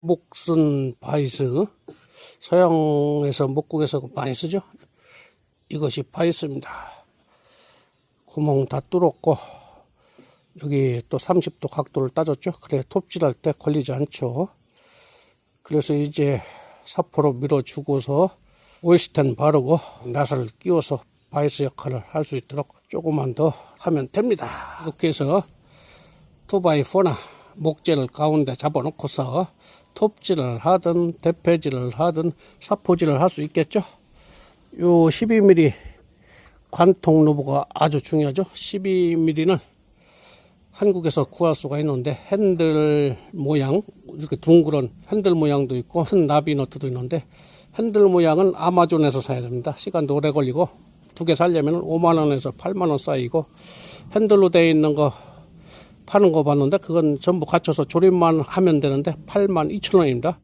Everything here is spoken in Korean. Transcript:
목순 바이스 서양에서 목국에서 많이 쓰죠. 이것이 바이스입니다. 구멍 다 뚫었고 여기 또 30도 각도를 따졌죠. 그래 톱질할 때 걸리지 않죠. 그래서 이제 사포로 밀어주고서 오일스텐 바르고 나사를 끼워서 바이스 역할을 할 수 있도록 조금만 더 하면 됩니다. 이렇게 해서 2x4나 목재를 가운데 잡아놓고서 톱질을 하든 대패질을 하든 사포질을 할 수 있겠죠. 요 12mm 관통 로브가 아주 중요하죠. 12mm는 한국에서 구할 수가 있는데 핸들 모양 이렇게 둥그런 핸들 모양도 있고 큰 나비 너트도 있는데 핸들 모양은 아마존에서 사야 됩니다. 시간도 오래 걸리고 두 개 살려면 5만 원에서 8만 원 사이고 핸들로 되어 있는 거 파는 거 봤는데 그건 전부 갖춰서 조립만 하면 되는데 8만 2천 원입니다.